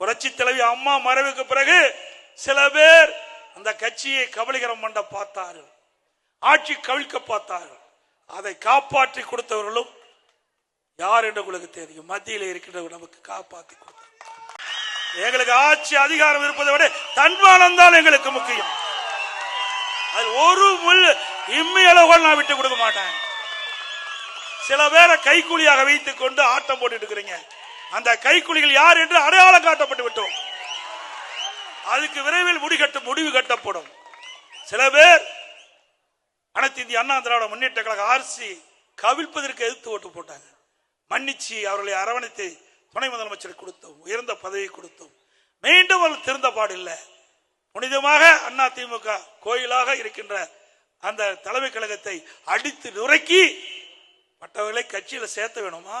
புரட்சி தலைவி அம்மா மறைவுக்கு பிறகு சில பேர் அந்த கட்சியை கபலீகரம் பண்ண பார்த்தார்கள். ஆட்சி கவிழ்க்க பார்த்தார்கள். அதை காப்பாற்றி கொடுத்தவர்களும் யார் என்று உங்களுக்கு தெரியும். மத்தியில் இருக்கின்றவர் நமக்கு காப்பாற்றி கொடுத்தார். எங்களுக்கு ஆட்சி அதிகாரம் இருப்பதை விட தன்மானம் தான் எங்களுக்கு முக்கியம். அது ஒரு முள் இம்மி அளவுகள் நான் விட்டு கொடுக்க மாட்டேன். சில பேரை கைக்கூலியாக வைத்துக் கொண்டு ஆட்டம் போட்டுட்டு இருக்கிறீங்க. அந்த கைக்குலிகள் யார் என்று அடையாளம் காட்டப்பட்டு விட்டோம். அதுக்கு விரைவில் முடிகட்ட முடிவு கட்டப்படும். சில பேர் அனைத்து இந்திய அண்ணா திராவிட முன்னேற்ற கழக ஆர்சி கவிழ்ப்பதற்கு எதிர்த்து ஓட்டு போட்டாங்க. மன்னிச்சு அவர்களை அரவணைத்து துணை முதலமைச்சர் கொடுத்தோம் உயர்ந்த பதவி கொடுத்தோம். மீண்டும் அவர்கள் திருந்த பாடில்லை புனிதமாக அண்ணா திமுக கோயிலாக இருக்கின்ற அந்த தலைமை கழகத்தை அடித்து நுரைக்கி மற்றவர்களை கட்சியில் சேர்த்த வேணுமா?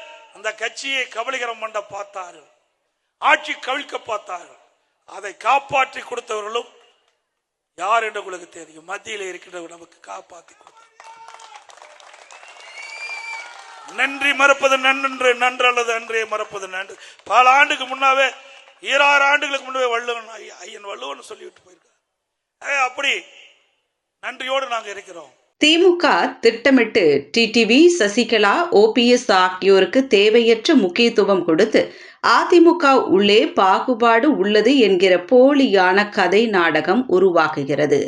அந்த கட்சியை கபலிகரம் பண்ண பார்த்தார்கள். ஆட்சி கவிழ்க்க பார்த்தார்கள். அதை காப்பாற்றி கொடுத்தவர்களும் யார் என்று உங்களுக்கு தெரியும். மத்தியில் இருக்கின்றவர் நமக்கு காப்பாற்றி கொடுத்தார். நன்றி மறப்பது நன்று நன்று அல்லது அன்றே மறப்பது நன்று. பல ஆண்டுக்கு முன்னாவே ஈராறு ஆண்டுகளுக்கு முன்னாவே வள்ளுவன் ஐயன் வள்ளுவன் சொல்லிவிட்டு போயிருக்கார். அப்படி நன்றியோடு நாங்கள் இருக்கிறோம். திமுக திட்டமிட்டு டிடிவி சசிகலா ஓபிஎஸ் ஆகியோருக்கு தேவையற்ற முக்கியத்துவம் கொடுத்து அதிமுக உள்ளே பாகுபாடு உள்ளது என்கிற போலியான கதை நாடகம் உருவாக்குகிறது.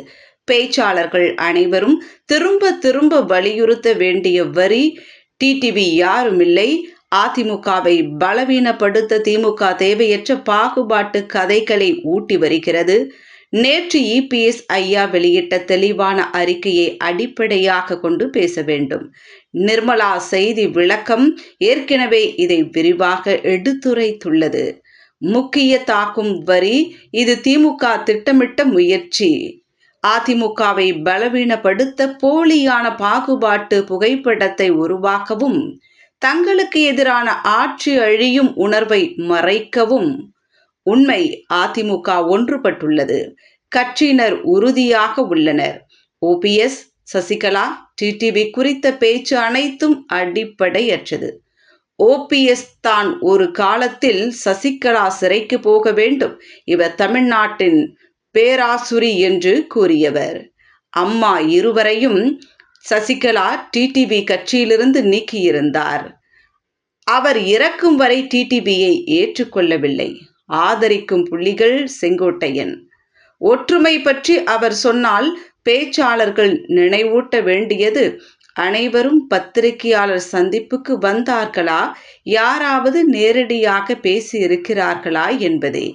பேச்சாளர்கள் அனைவரும் திரும்ப திரும்ப வலியுறுத்த வேண்டிய வரி டிடிவி யாருமில்லை. அதிமுகவை பலவீனப்படுத்த திமுக தேவையற்ற பாகுபாட்டு கதைகளை ஊட்டி வருகிறது. நேற்று இபிஎஸ் ஐயா வெளியிட்ட தெளிவான அறிக்கையை அடிப்படையாக கொண்டு பேச வேண்டும். நிர்மலா செய்தி விளக்கம் ஏற்கனவே இதை விரிவாக எடுத்துரைத்துள்ளது. முக்கிய தாக்கும் வரி இது திமுக திட்டமிட்ட முயற்சி. அதிமுகவை பலவீனப்படுத்த போலியான பாகுபாட்டு புகைப்படத்தை உருவாக்கவும் தங்களுக்கு எதிரான ஆட்சி அழியும் உணர்வை மறைக்கவும். உண்மை அதிமுக ஒன்றுபட்டுள்ளது. கட்சியினர் உறுதியாக உள்ளனர். ஓபிஎஸ் சசிகலா டிடிவி குறித்த பேச்சு அனைத்தும் அடிப்படையற்றது. ஓபிஎஸ் தான் ஒரு காலத்தில் சசிகலா சிறைக்கு போக வேண்டும். இவர் தமிழ்நாட்டின் பேராசுரி என்று கூறியவர். அம்மா இருவரையும் சசிகலா டிடிவி கட்சியிலிருந்து நீக்கியிருந்தார். அவர் இறக்கும் வரை டிடிவியை ஏற்றுக்கொள்ளவில்லை. ஆதரிக்கும் புள்ளிகள் செங்கோட்டையன். ஒற்றுமை பற்றி அவர் சொன்னால் பேச்சாளர்கள் நினைவூட்ட வேண்டியது அனைவரும் பத்திரிகையாளர் சந்திப்புக்கு வந்தார்களா? யாராவது நேரடியாக பேசி இருக்கிறார்களா என்பதே.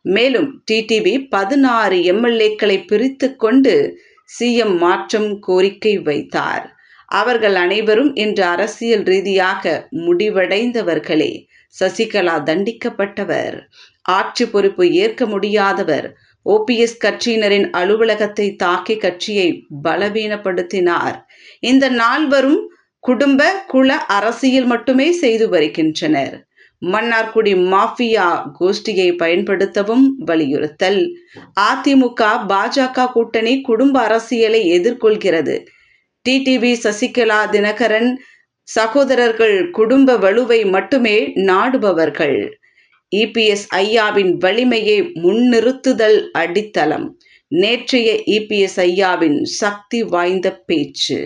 மேலும் டிடிவி பதினாறு எம்எல்ஏக்களை பிரித்து கொண்டு சிஎம் மாற்றம் கோரிக்கை வைத்தார். அவர்கள் அனைவரும் இன்று அரசியல் ரீதியாக முடிவடைந்தவர்களே. சசிகலா தண்டிக்கப்பட்டவர். ஆட்சி பொறுப்பு ஏற்க முடியாதவர். ஓபிஎஸ் கட்சியினரின் அலுவலகத்தை தாக்கி கட்சியை பலவீனப்படுத்தினார். இந்த நால்வரும் குடும்ப குல அரசியல் மட்டுமே செய்து வருகின்றனர். மன்னார்குடி மாஃபியா கோஷ்டியை பயன்படுத்தவும் வலியுறுத்தல். அதிமுக பாஜக கூட்டணி குடும்ப அரசியலை எதிர்கொள்கிறது. டிடிவி சசிகலா தினகரன் சகோதரர்கள் குடும்ப வலுவை மட்டுமே நாடுபவர்கள். இபிஎஸ் ஐயாவின் வலிமையை முன்னிறுத்துதல் அடித்தளம். நேற்றைய இபிஎஸ் ஐயாவின் சக்தி வாய்ந்த பேச்சு.